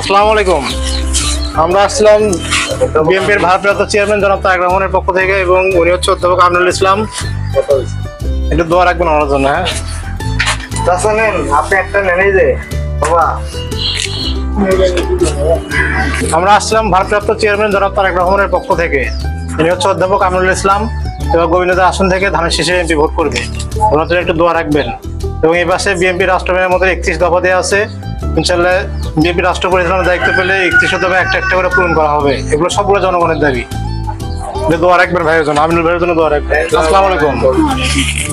আসসালামু আলাইকুম। আমরা আসছিলাম বিএনপির ভারপ্রাপ্ত চেয়ারম্যান জনাব তারেক রহমানের পক্ষ থেকে এবং উনি হচ্ছে অধ্যাপক আমিনুল ইসলাম। একটু দোয়া রাখবেন ওনার জন্য হ্যাঁ? নেন আপনি একটা নেন যে বাবা। আমরা আসছিলাম ভারপ্রাপ্ত চেয়ারম্যান জনাব তারেক রহমানের পক্ষ থেকে। ইনি হচ্ছে অধ্যাপক আমিনুল ইসলাম এবং গোবিন্দদের আসন থেকে ধানের শীষে এমপি ভোট করবে। ওনার জন্য একটু দোয়া রাখবেন। এবং এই পাশে বিএনপি রাষ্ট্রমের মধ্যে একত্রিশ দফা দেওয়া আছে। ইনশাল্লাহ বিএনপি রাষ্ট্র পরিচালনার দায়িত্ব পেলে একত্রিশ দফা একটা একটা করে পূরণ করা হবে। এগুলো সবগুলো জনগণের দাবি। দোয়া রাখবেন ভাইয়ের জন্য আমিনুল ভাইয়ের জন্য দোয়া রাখবেন। আসসালামু আলাইকুম।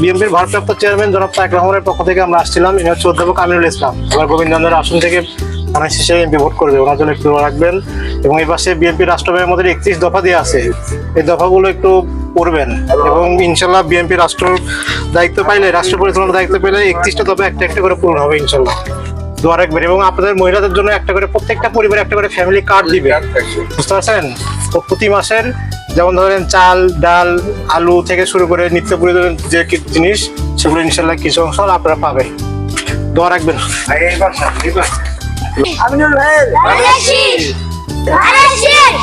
বিএনপির ভারপ্রাপ্ত চেয়ারম্যান জনাব তাক রহমানের পক্ষ থেকে আমরা আসছিলাম। ইনি হচ্ছে অধ্যাপক আমিনুল ইসলাম। আমার গোবিন্দ আসন থেকে থানা শেষে এমপি ভোট করবে ওনার জন্য একটু রাখবেন। এবং এই পাশে বিএনপি রাষ্ট্রপতির মধ্যে একত্রিশ দফা দিয়ে আছে, এই দফাগুলো একটু পড়বেন। এবং ইনশাল্লাহ বিএনপি রাষ্ট্র দায়িত্ব পাইলে রাষ্ট্র পরিচালনার দায়িত্ব পেলে একত্রিশটা দফা একটা একটা করে পূরণ হবে ইনশাল্লাহ। দোয়া রাখবেন। এবং আপনাদের মহিলাদের জন্য একটা করে, প্রত্যেকটা পরিবারে একটা করে ফ্যামিলি কার্ড দিবে। বুঝতে পারছেন? তো প্রতি মাসের যেমন ধরেন চাল, ডাল, আলু থেকে শুরু করে নিত্য প্রয়োজনীয় যে জিনিস, সেগুলো ইনশাল্লাহ কিছু অংশ আপনারা পাবেন। দোয়া রাখবেন। আমিনুল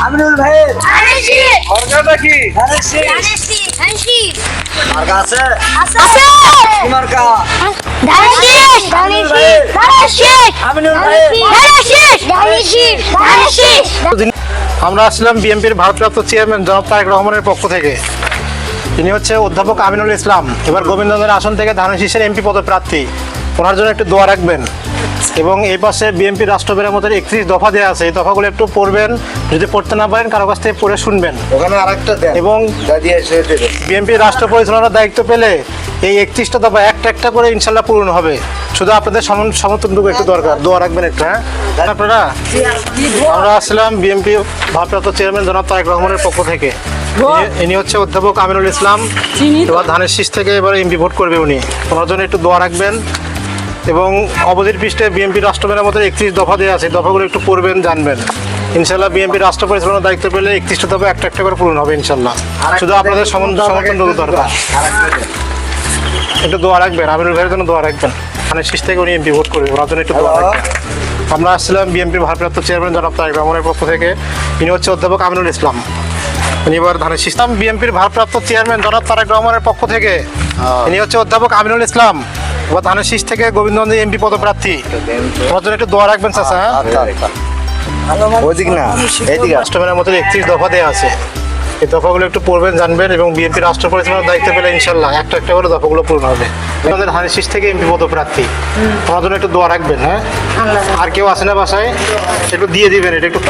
আমিনুল কি? আছে? আছে। কা আমরা আসলাম বিএনপির ভারপ্রাপ্ত চেয়ারম্যান জনাব তারেক রহমানের পক্ষ থেকে। তিনি হচ্ছে অধ্যাপক আমিনুল ইসলাম। এবার গোবিন্দনের আসন থেকে ধানের শীষের এমপি পদপ্রার্থী। ওনার জন্য একটু দোয়া রাখবেন। এবং এই পাশে বিএনপি রাষ্ট্রপতির মধ্যে একত্রিশ দফা দেওয়া আছে। এই দফাগুলো একটু পড়বেন। যদি পড়তে না পারেন কারও কাছ থেকে পড়ে শুনবেন। ওখানে আরেকটা এবং দাদি এসে দেবে বিএনপি রাষ্ট্র পরিচালনার দায়িত্ব পেলে এই একত্রিশটা দফা একটা একটা করে ইনশাল্লাহ পূরণ হবে। শুধু আপনাদের সম- সমর্থনটুকু একটু দরকার। দোয়া রাখবেন একটু হ্যাঁ? আপনারা? আমরা আসলাম বিএনপি ভারপ্রাপ্ত চেয়ারম্যান জনাব তারেক রহমানের পক্ষ থেকে। ইনি- ইনি হচ্ছে অধ্যাপক আমিনুল ইসলাম। এবার ধানের শীষ থেকে এবার এমপি ভোট করবে উনি। ওনার জন্য একটু দোয়া রাখবেন। এবং অপোজিট পৃষ্ঠে বিএনপি রাষ্ট্রমের মধ্যে একত্রিশ দফা দেওয়া আছে। দফাগুলো একটু পড়বেন জানবেন। ইনশাল্লাহ বিএনপি রাষ্ট্র পরিচালনার দায়িত্ব পেলে একত্রিশটা দফা একটা একটা করে পূরণ হবে ইনশাল্লাহ। শুধু আপনাদের সমর্থনটুকু দরকার। একটু দোয়া রাখবেন আমিনুল ভাইয়ের জন্য দোয়া রাখবেন। মানে শীষ থেকে উনি এমপি ভোট করবে ওনার জন্য একটু দোয়া রাখবেন। আমরা আসছিলাম বিএনপির ভারপ্রাপ্ত চেয়ারম্যান জনাব তারেক রহমানের পক্ষ থেকে। ইনি হচ্ছে অধ্যাপক আমিনুল ইসলাম। উনি এবার ধানের সিস্টেম বিএনপির ভারপ্রাপ্ত চেয়ারম্যান জনাব তারেক রহমানের পক্ষ থেকে। ইনি হচ্ছে অধ্যাপক আমিনুল ইসলাম। ধানের শীষ থেকে গোবিন্দগঞ্জ এমপি পদপ্রার্থী। ওনার জন্য একটু দোয়া রাখবেন চাচা হ্যাঁ? আচ্ছা আচ্ছা। ওইদিক না এইদিকে রাষ্ট্রমের মধ্যে একত্রিশ দফা দেওয়া আছে। এই দফাগুলো একটু পড়বেন জানবেন এবং বিএনপি রাষ্ট্র পরিচালনার দায়িত্ব পেলে ইনশাল্লাহ একটা একটা করে দফাগুলো পূরণ হবে। আমাদের ধানের শীষ থেকে এমপি পদপ্রার্থী। ওনার জন্য একটু দোয়া রাখবেন হ্যাঁ? আর কেউ আসে না বাসায়? একটু দিয়ে দিবেন এটা একটু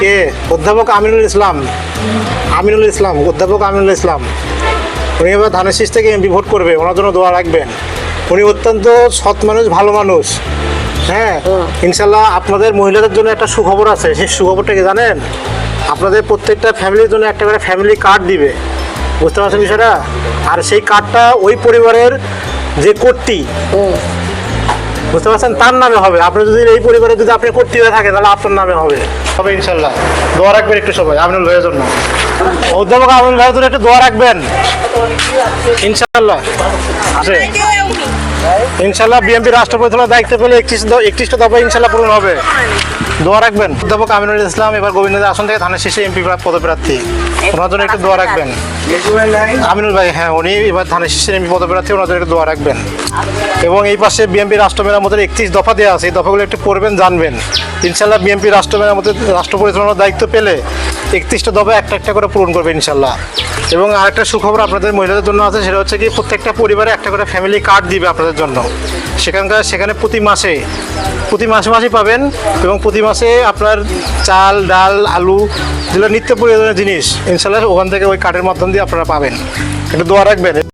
কে? অধ্যাপক আমিনুল ইসলাম। আমিনুল ইসলাম অধ্যাপক আমিনুল ইসলাম। উনি এবার ধানের থেকে এমপি ভোট করবে ওনার জন্য দোয়া রাখবেন। উনি অত্যন্ত সৎ মানুষ ভালো মানুষ। হ্যাঁ? ইনশাল্লাহ আপনাদের মহিলাদের জন্য একটা সুখবর আছে। সেই সুখবরটা কি জানেন? আপনাদের প্রত্যেকটা ফ্যামিলির জন্য একটা করে ফ্যামিলি কার্ড দিবে। বুঝতে পারছেন বিষয়টা? আর সেই কার্ডটা ওই পরিবারের যে কর্তি বুঝতে পারছেন? তার নামে হবে। আপনি যদি এই পরিবারে যদি আপনি করতে হয়ে থাকেন তাহলে আপনার নামে হবে। হবে ইনশাল্লাহ। দোয়া রাখবেন একটু সবাই আপনি ভাইয়ের জন্য। অধ্যাপক আমিনুল ভাইয়ের জন্য একটু দোয়া রাখবেন। ইনশাল্লাহ আছে। ইনশাল্লাহ বিএনপি রাষ্ট্র পরিচালনার দায়িত্ব পেলে একত্রিশ একত্রিশটা দফা ইনশাল্লাহ পূরণ হবে। দোয়া রাখবেন। অধ্যাপক আমিনুল ইসলাম এবার গোবিন্দ আসন থেকে ধানের শীষে এমপি পদপ্রার্থী। ওনার জন্য একটু দোয়া রাখবেন। আমিনুল ভাই হ্যাঁ উনি এবার ধানের শীষের এমপি পদপ্রার্থী ওনাদের একটু দোয়া রাখবেন। এবং এই পাশে বিএনপি রাষ্ট্র মেরামতের একত্রিশ দফা দেওয়া আছে, এই দফাগুলো একটু পড়বেন, জানবেন। ইনশাল্লাহ বিএনপি রাষ্ট্র মেরামতের রাষ্ট্র পরিচালনার দায়িত্ব পেলে একত্রিশটা দফা একটা একটা করে পূরণ করবে ইনশাল্লাহ। এবং আরেকটা সুখবর আপনাদের মহিলাদের জন্য আছে, সেটা হচ্ছে কি প্রত্যেকটা পরিবারে একটা করে ফ্যামিলি কার্ড দিবে আপনাদের জন্য। সেখানকার, সেখানে প্রতি মাসে প্রতি মাসে মাসে পাবেন এবং প্রতি মাসে আপনার চাল, ডাল, আলু যেগুলো নিত্য প্রয়োজনীয় জিনিস। ইনশাল্লাহ ওখান থেকে ওই কার্ডের মাধ্যম দিয়ে আপনারা পাবেন। একটু দোয়া রাখবেন।